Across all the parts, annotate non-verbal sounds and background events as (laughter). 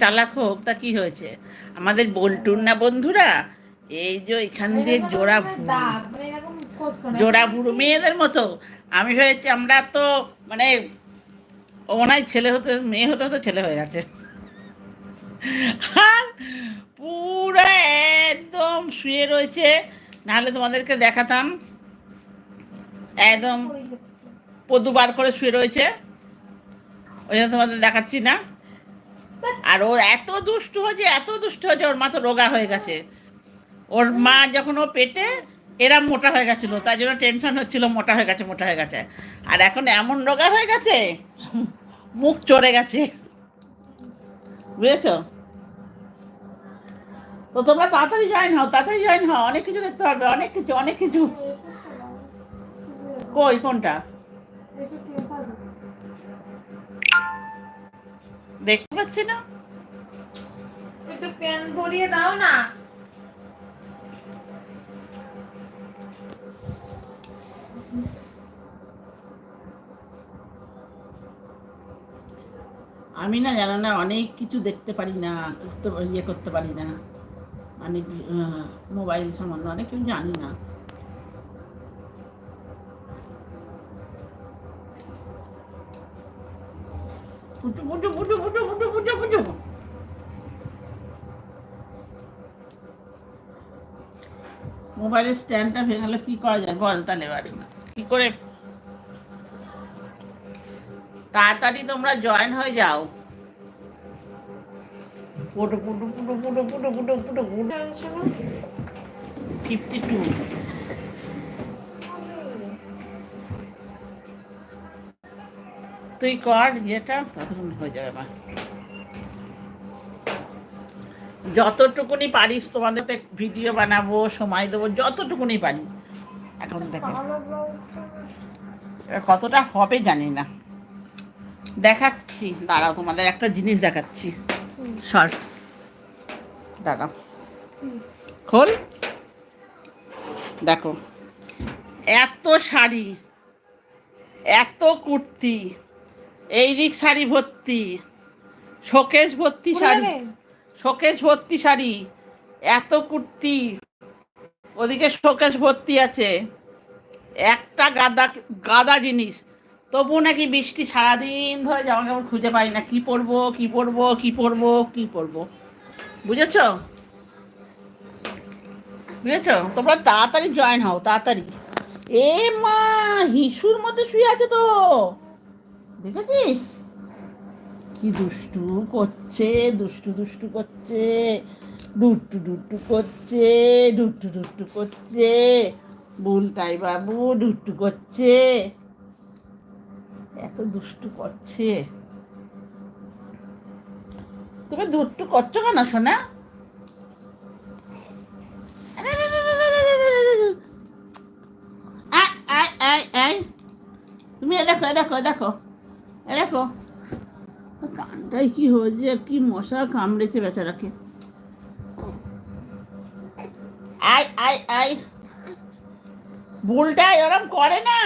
চালাক হোক, তা কি হয়েছে? আমাদের বল্টুর না বন্ধুরা? এই যে এখান দিয়ে জোড়া জোড়া ভুরু মেয়েদের মতো। আমি হয়েছে আমরা তো মানে ও হয় ছেলে হতে, মেয়ে হতে হতে ছেলে হয়ে গেছে। আর পুরো একদম শুয়ে রয়েছে। নাহলে তোমাদেরকে দেখাতাম। একদম পদু বার করে শুয়ে রয়েছে। ওই জন্য তোমাদের দেখাচ্ছি না। আর ও এত দুষ্টু হয়েছে, এত দুষ্ট হয়েছে, ওর মা তো রোগা হয়ে গেছে। ওর মা যখন ও পেটে, এরা মোটা হয়ে গেছিল তাই জন্য টেনশন হচ্ছিল, মোটা হয়ে গেছে, মোটা হয়ে গেছে। আর এখন এমন রোগা হয়ে গেছে, মুখ চড়ে গেছে। বুঝেছ? তো তোমরা তাড়াতাড়ি জয়েন হও, তাড়াতাড়ি জয়েন হও, অনেক কিছু দেখতে পারবে, অনেক কিছু অনেক কিছু। কই, কোনটা? দেখতে পাচ্ছি না? একটু পেন ভরিয়ে দাও না। আমি না জানো না অনেক কিছু দেখতে পারি না করতে ইয়ে করতে পারি না। মানে মোবাইল সম্বন্ধে অনেক কিছু জানি না। মোবাইলের স্ট্যান্ডটা ভেঙে গেলে কি করা যায়? বল তাহলে বাড়ি। কি করে? তাড়াতাড়ি তোমরা জয়েন হয়ে যাও। পুটু পুটু পুটু পুটু পুটু পুটু পুটু পুটু ফিফটি টু তুই কর, ইয়েটা ততক্ষণ হয়ে যাবে, মা। যতটুকুনি পারিস তোমাদের ভিডিও বানাবো, সময় দেবো, যতটুকুনি পারি। এখন এবার কতটা হবে জানি না। দেখাচ্ছি। দাঁড়াও, তোমাদের একটা জিনিস দেখাচ্ছি। সর দাঁড়াও। খোল। দেখো। এত শাড়ি, এত কুর্তি এই দিক শাড়ি ভর্তি শোকেশ ভর্তি শাড়ি শোকেশ ভর্তি শাড়ি এত কুর্তি ওদিকে শোকেশ ভর্তি আছে। একটা গাদা গাদা জিনিস তবু নাকি বৃষ্টি সারাদিন ধরে জামা কাপড় খুঁজে পাই না কি পরবো কি পরবো কি পরবো কি পরবো। বুঝেছ? বুঝেছ? তোমরা তাড়াতাড়ি জয়েন হও তাড়াতাড়ি। এ মা হিসুর মধ্যে শুয়ে আছে তো। দেখেছিস? কি দুষ্টু করছে, দুষ্টু দুষ্টু করছে ডুট্টু ডুট্টু করছে ডুট্টু ডুট্টু করছে, বুলতাই বাবু ডুট্টু করছে। এত দুষ্টু করছে। তুমি দুষ্টু করছ কেন, সোনা। তুমি দেখো দেখো দেখো। দেখো। কানটাই কি হয়েছে, কি মশা কামড়েছে বেচারাকে। আয় আয় আয়। বুলটা এরম করে না।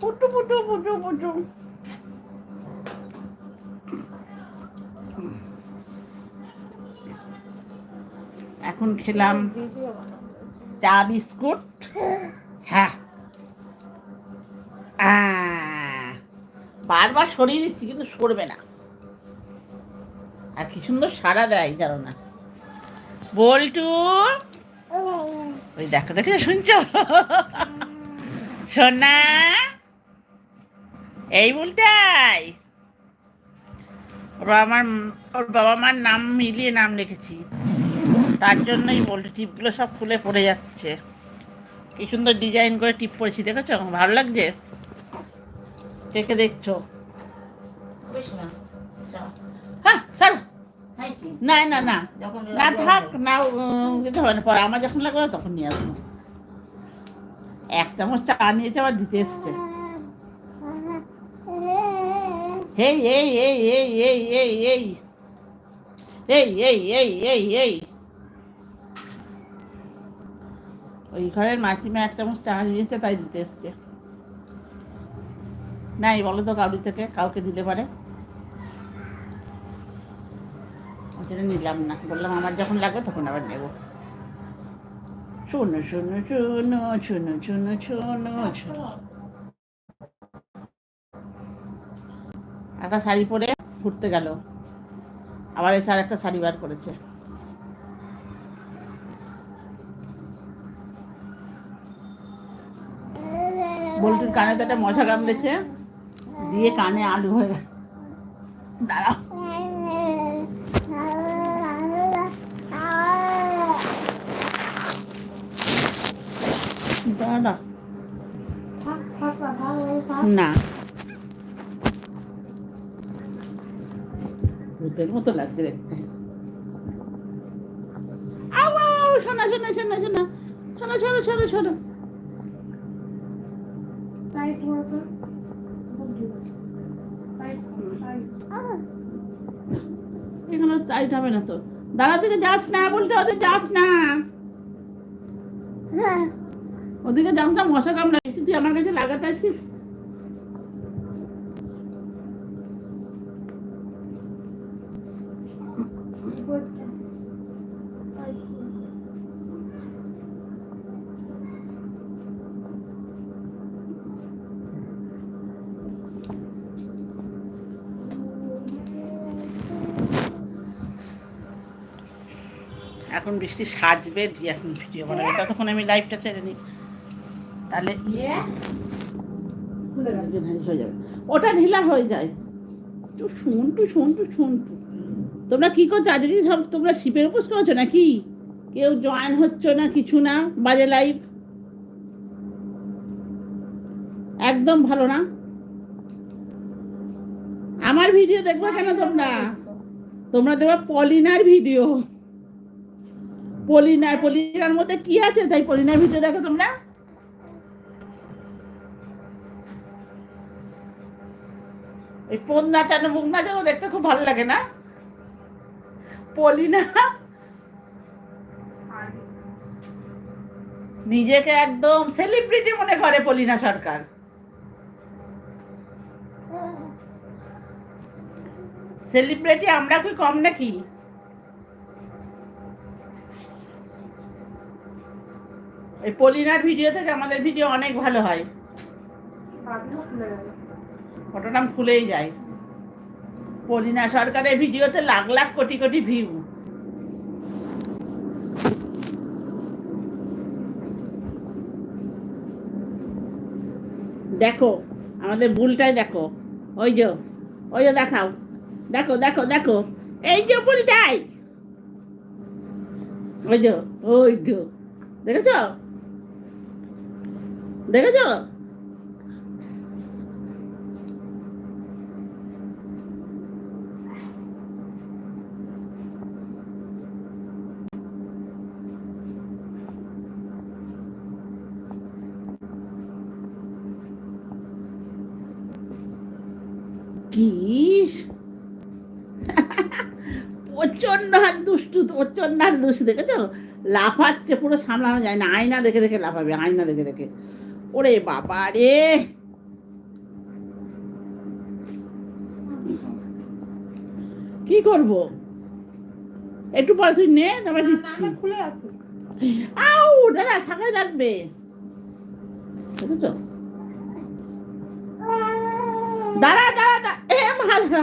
পুটু পুটু পুটু পুটু। এখন খেলাম চা বিস্কুট। হ্যাঁ। বারবার সরিয়ে দিচ্ছি কিন্তু সরবে না। আর কি সুন্দর সারা দেয়, জানো না। বল্টু, ওই দেখো দেখো শুনছো? সোনা, এই বলটাই ওর বাবা মার, ওর বাবা মার নাম মিলিয়ে নাম লিখেছি। তার জন্যই বলটি টিপগুলো সব খুলে পড়ে যাচ্ছে কি সুন্দর ডিজাইন করে টিপ পড়েছি দেখেছ ভালো লাগছে কে দেখছ হ্যাঁ স্যার না না না যখন না থাক না দিতে হবে না পরে আমার যখন লাগবে তখন নিয়ে আসব এক চামচ চা নিয়েছে আবার দিতে এসছে এই এই এই এই এই এই এই এই এই এই এই এই ওই ঘরের মাসিমা এক চামচ টাকা দিয়েছে, তাই দিতে এসছে। নাই বলো তো কাউরি থেকে, কাউকে দিতে পারে। ওই জন্য নিলাম না। বললাম আমার যখন লাগবে তখন আবার নেব। শোনো শোনো শোনো শোনো শোনো শোনো শোনো। একটা শাড়ি পরে ঘুরতে গেল। আবার এসে আর একটা শাড়ি বার করেছে। বল্টুর কানে তো একটা মশা কামড়েছে। দিয়ে কানে আলু হয়ে গেল। দাঁড়া থাক না। ভূতের মতো লাগছে দেখতে। শোনা শোনা শোনা শোনা। শোনা, শোনো শোনো শোনো। এখানে টাইট হবে না তো। দাঁড়া থেকে যাস না বলতে ওদের যাস না। ওদিকে যাস না মশা কামড়াইছি তুই আমার কাছে লাগাতে আসিস? এখন বৃষ্টি সাজবে, দিয়ে এখন ভিডিও বানাবে। ততক্ষণ আমি লাইভটা ছেড়ে নিই তাহলে ওটা ঢিলা হয়ে যায়। তোমরা কি করছ? আজকে সব তোমরা শিপের উপোস নাকি? কেউ জয়েন হচ্ছ না, কিছু না? বাজে লাইভ একদম ভালো না? আমার ভিডিও দেখবে কেন তোমরা? তোমরা দেখবে পলিনার ভিডিও। মধ্যে কি আছে? তাই ভিডিও দেখো তোমরা। এই পোন মুখ দেখতে খুব ভালো লাগে না? নিজেকে একদম সেলিব্রিটি মনে করে পলিনা সরকার। সেলিব্রিটি আমরা কি কম নাকি? এই পলিনার ভিডিও থেকে আমাদের ভিডিও অনেক ভালো হয়। ফটোটা খুলেই যায়। পলিনা সরকারের ভিডিওতে লাখ লাখ কোটি কোটি ভিউ দেখো, আমাদের বুলটাই দেখো। ওই যে ওই যে দেখাও। দেখো দেখো দেখো। এই যে বুলটাই। ওই যে ওই যে। দেখেছ? দেখেছ? কি? প্রচণ্ড হার দুষ্টু প্রচণ্ড হার দুষ্টু, দেখেছ? লাফাচ্ছে, পুরো সামলানো যায় না। আয়না দেখে দেখে লাফাবে, আয়না দেখে দেখে। ওরে বাবা রে। কি করব? একটু পরে তুই নে তারপরে দিচ্ছি। খুলে আছে। আউ দাদা দেখেছ দাঁড়া দাঁড়া দাঁড়া। এ মা দাঁড়া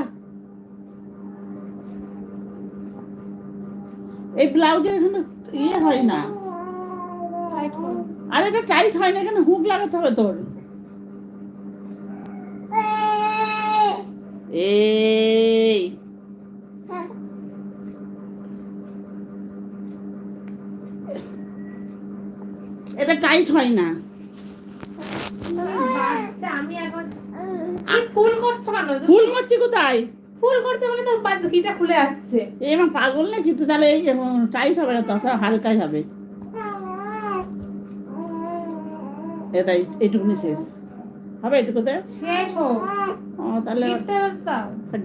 এই ব্লাউজের এখানে ইয়ে হয় না। আর এটা টাইট হয় না এখানে হুক লাগাতে হবে তোর। এই। এটা টাইট হয় না। আমি এখন ফুল করছ কেন? ফুল করছি কোথায়? ফুল করতে বলে তো বাচ্চাটা খুলে আসছে। পাগল না কিন্তু তাহলে এই টাইট হবে না তখন হালকাই হবে। এটাই এইটুকুনি শেষ। হবে এটুকুতে শেষ হোক। ও তাহলে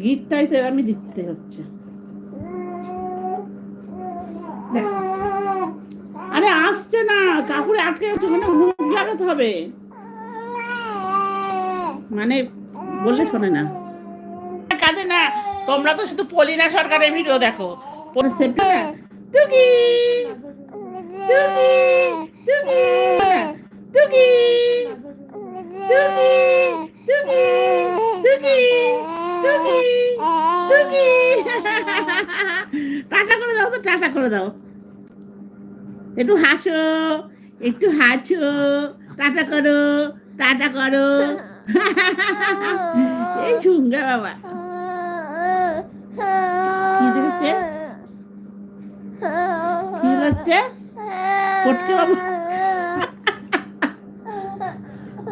গিটটাই তো আমি দিতে হচ্ছে। আরে আসছে না কাপড়ে আটকে যাচ্ছে ওখানে হুক লাগাতে হবে। মানে বললে শোনে না। কাঁদে না তোমরা তো শুধু পলিনা সরকারের ভিডিও দেখো। পরে সেফটি টুকি! টুকি! টুকি! টুকি টুকি টুকি টুকি টুকি টুকি টাটা করে দাও তো, টাটা করে দাও। একটু হাসো একটু হাসো, টাটা করো টাটা করো। এই ঝুঙ্গা বাবা। কি দেখছে? কি হচ্ছে পটকে বাবু।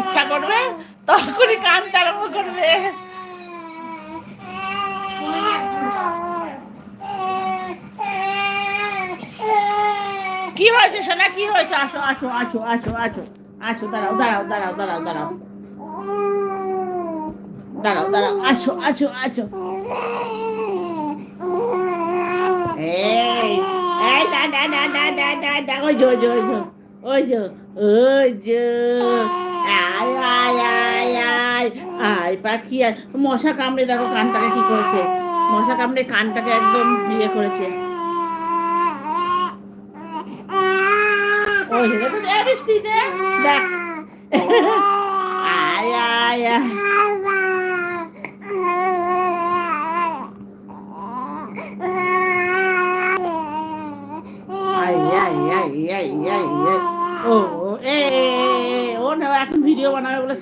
ইচ্ছা করবে, তখনই কান আরম্ভ করবে। কি হয়েছে সোনা? কি হয়েছে? আসো আসো আসো আসো আসো আসো, দাঁড়াও দাঁড়াও দাঁড়াও দাঁড়াও দাঁড়াও। দাঁড়াও দাঁড়াও, আসো আসো আসো। এই এই দা দা দা দা দা দা দা ওই যে। ওই যে ওই যে আয় আয় আয় আয় আয় পাখি আয় মশা কামড়ে দেখো কানটাকে কি করেছে মশা কামড়ে কানটাকে একদম ইয়ে করেছে ওই দেখ আয় আয় আয়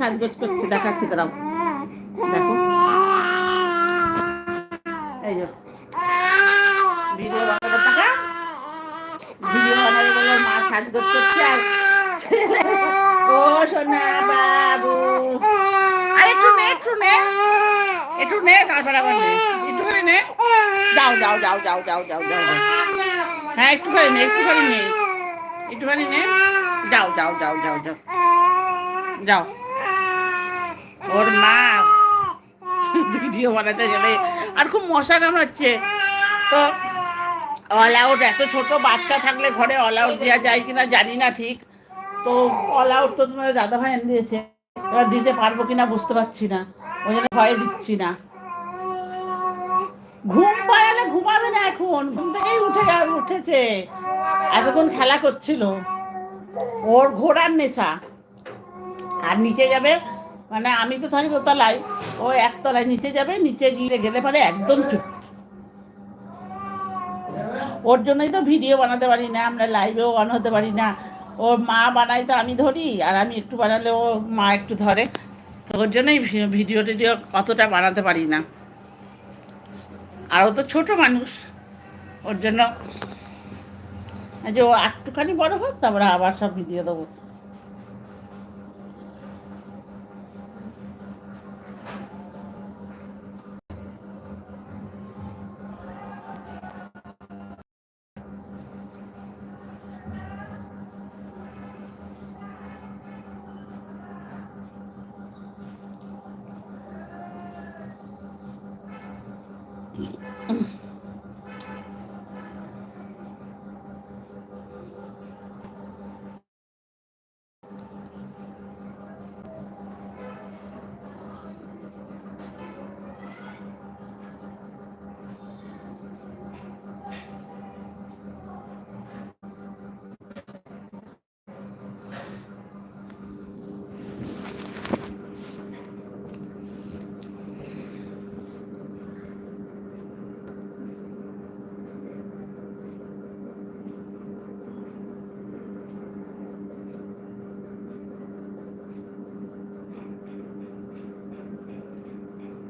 সাজগোজ করছে, দেখাচ্ছি তারাও দেখো। এই বাবু। আর, একটু নে একটু নে। একটু একটু হ্যাঁ একটু করে নে। একটু করে নে একটু নে। যাও যাও যাও যাও যাও। যাও। ওর মা। ভিডিও বানাতে গেলে। আর খুব মশা কামড়াচ্ছে। তো অল আউট এত ছোট বাচ্চা থাকলে ঘরে অল আউট দেওয়া যায় কিনা জানি না ঠিক। তো অল আউট তো তোমাদের দাদা ভাই এনে দিয়েছে। এবার দিতে পারব কিনা বুঝতে পারছি না। ওই জন্য ভয়ে দিচ্ছি না। ঘুম পাড়ালে ঘুমাবে না এখন। ঘুম থেকেই উঠে উঠেছে। এতক্ষণ খেলা করছিল। ওর ঘোড়ার নেশা। আর নিচে যাবে মানে আমি তো থাকি দোতলায়, ও একতলায় নিচে যাবে, নিচে গিয়ে গেলে পরে একদম চুপ। ওর জন্যই তো ভিডিও বানাতে পারি না, আমরা লাইভেও অন হতে পারি না। ওর মা বানায় তো আমি ধরি, আর আমি একটু বানালে ও মা একটু ধরে। তো ওর জন্যই ভিডিও টিডিও কতটা বানাতে পারি না। আর ও তো ছোট মানুষ, ওর জন্য। যে ও একটুখানি বড় হোক, তারপরে আবার সব ভিডিও দেবো। Mm-hmm. (laughs)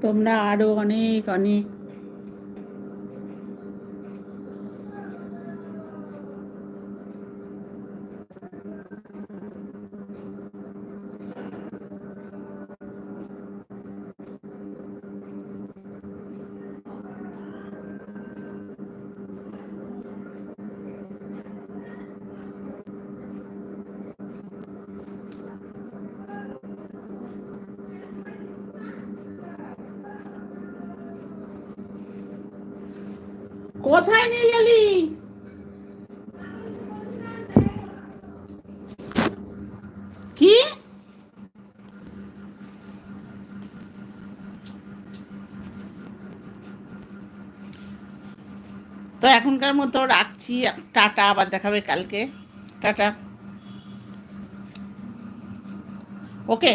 তোমরা আরও অনেক অনেক কোথায় নিয়ে গেলি? কি? তো এখনকার মতো রাখছি। টাটা আবার দেখাবে কালকে। টাটা। ওকে।